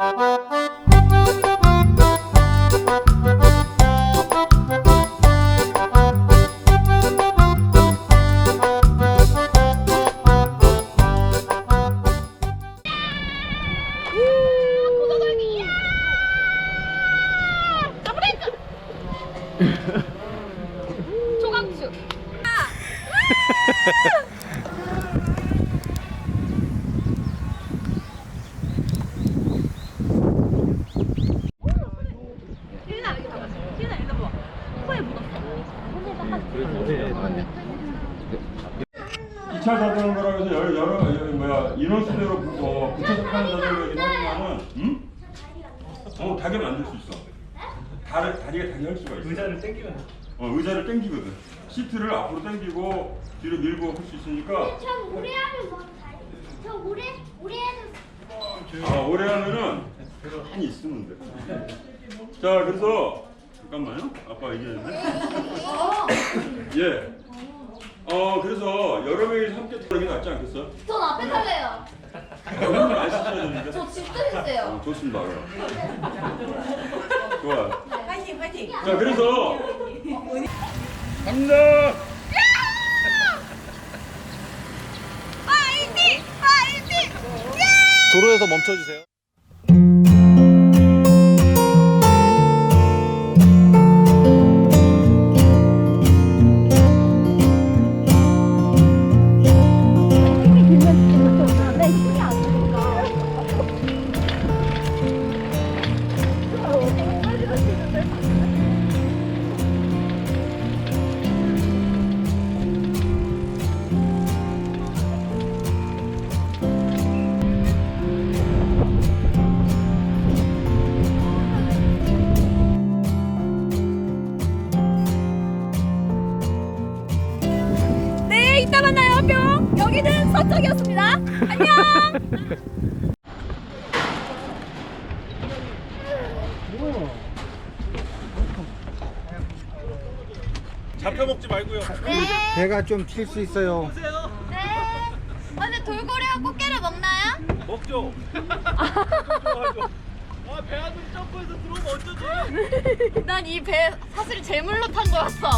조각추. 티나 여기 봐봐. 티나 일로 봐. 코에 묻었어. 2차 자전거라고 해서 여러, 여러, 여러 뭐야 인원수대로 어, 타는 자전거이긴 하지만은 응? 어 다게 만들 수 있어. 다리, 다리가 다게 할 수가 있어. 의자를 땡기면 어, 의자를 당기거든. 시트를 앞으로 당기고 뒤로 밀고 할 수 있으니까. 저 오래 하면 뭐 다- 저 오래 오래 해도 아 오래 하면은 가만히 있으면 돼 자 그래서 잠깐만요. 아빠 얘기했는데. 예. 어 그래서 여러 명이 함께 타는 게 낫지 않겠어? 전 앞에 탈래요. 안 시켜야 되는데 저 집도 있어요. 어, 좋습니다. 그럼. 좋아. 파이팅 파이팅. 자, 그래서 갑니다. 파이팅 파이팅. 도로에서 멈춰주세요. 서쪽이었습니다. 안녕. 잡혀 먹지 말고요. 배가 좀 튈 수 있어요. 네. 아, 근데 돌고래와 꽃게를 먹나요? 먹죠. 아, 배아들 점프해서 들어오면 어쩌지? 난 이 배 사실 제물로 탄 거였어.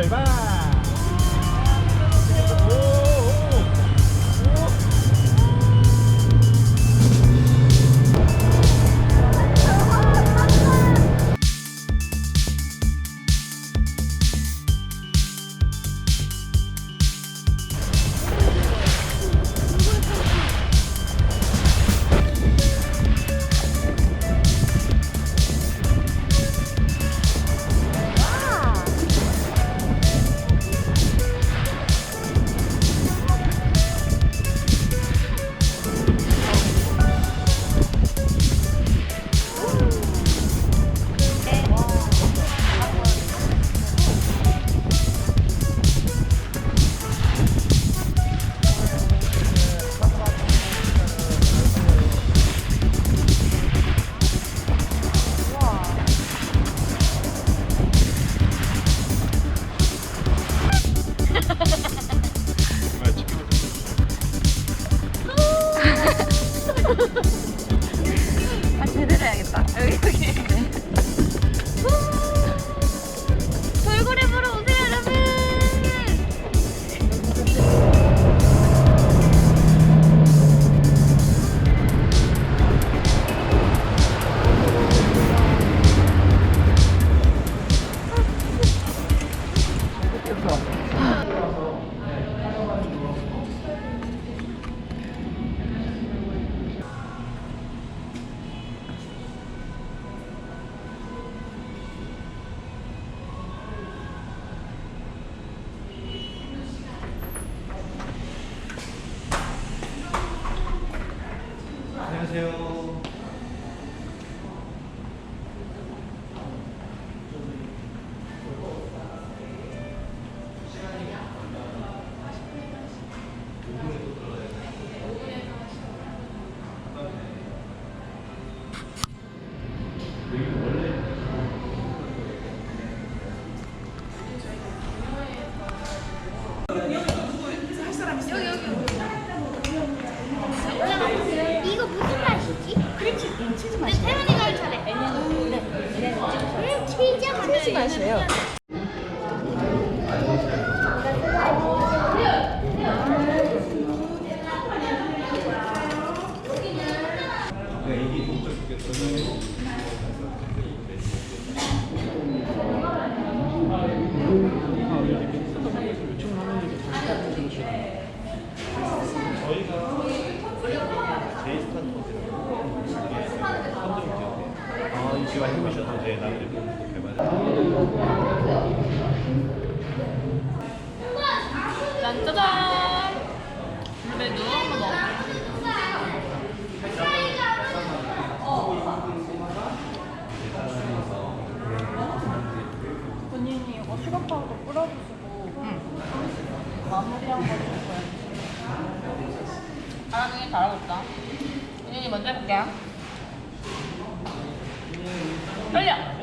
对吧。 치즈 맛이에요. 태연이가 할 차례. 네, 네, 네. 음, 치즈 맛이에요. 블루베리도 한번 먹어. 본인이 이거 시럽파우더 뿌려주시고 마무리 한번 해주세요. 아랑이 잘하고 있다. 본인이 먼저 해볼게요. 떨려.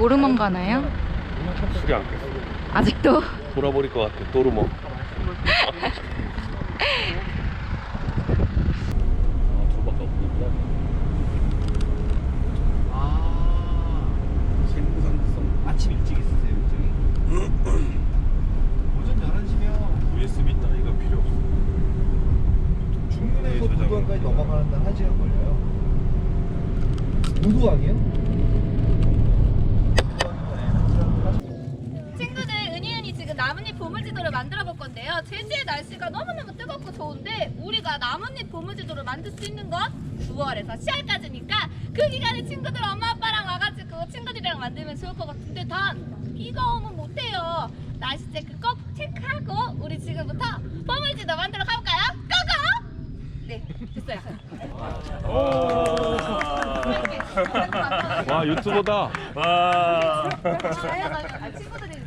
도르몬 가나요? 술이 안 깼어. 아직도? 돌아버릴 것 같아. 없구나. 아, 생방송 아침 일찍 있으세요, 일정이? 오전 11시면 USB 따위가 필요 없어. 중문에서 저장은. 부두항까지 넘어가는 데한 1시간 걸려요. 부두항이요? 친구들 은희은이 지금 나뭇잎 보물지도를 만들어 볼 건데요. 제주의 날씨가 너무너무 뜨겁고 좋은데 우리가 나뭇잎 보물지도를 만들 수 있는 건 9월에서 10월까지니까 그 기간에 친구들 엄마 아빠랑 와가지고 친구들이랑 만들면 좋을 것 같은데 단 비가 오면 못해요. 날씨 체크 꼭 체크하고 우리 지금부터 보물지도 만들어 가볼까요? 고고! 네 됐어요. 와 유튜버다. 와. 다양하게 아, 친구들이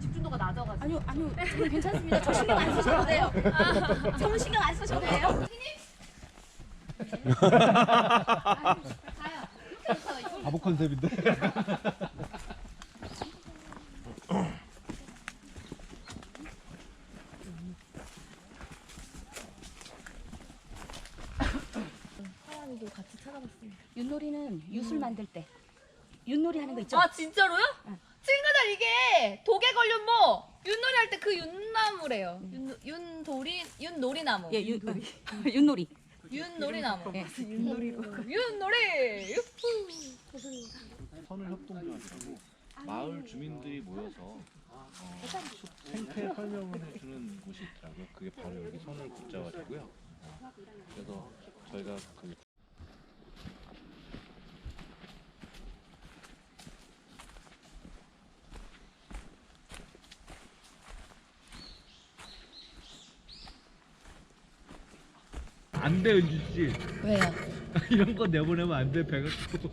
집중도가 낮 아니요 아니요. 저는 괜찮습니다. 저 신경 안 쓰셔도 돼요. 아, 저는 신경 안 쓰셔도 돼요. 바보 컨셉인데? 윷놀이는 윷을 만들 때. 윷놀이 하는 거 있죠? 아 진짜로요? 친구들 이게 독에 걸린 뭐 윷놀이 할 때 그 윷나무래요 윷, 윷돌이 윷놀이나무 예, 윷, 윷놀이. 윷놀이나무 예. 윷놀이고 윷놀이 유후. 선을 협동조합이라고 마을 주민들이 모여서 어, 숲 생태 설명을 해주는 곳이 있더라고요. 그게 바로 여기 선을 국자화되고요. 어, 그래서 저희가 그 안 돼, 은지 씨. 왜요? 이런 거 내보내면 안 돼, 배가 또.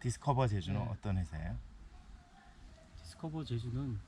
디스커버 제주는 어떤 회사예요? 디스커버 제주는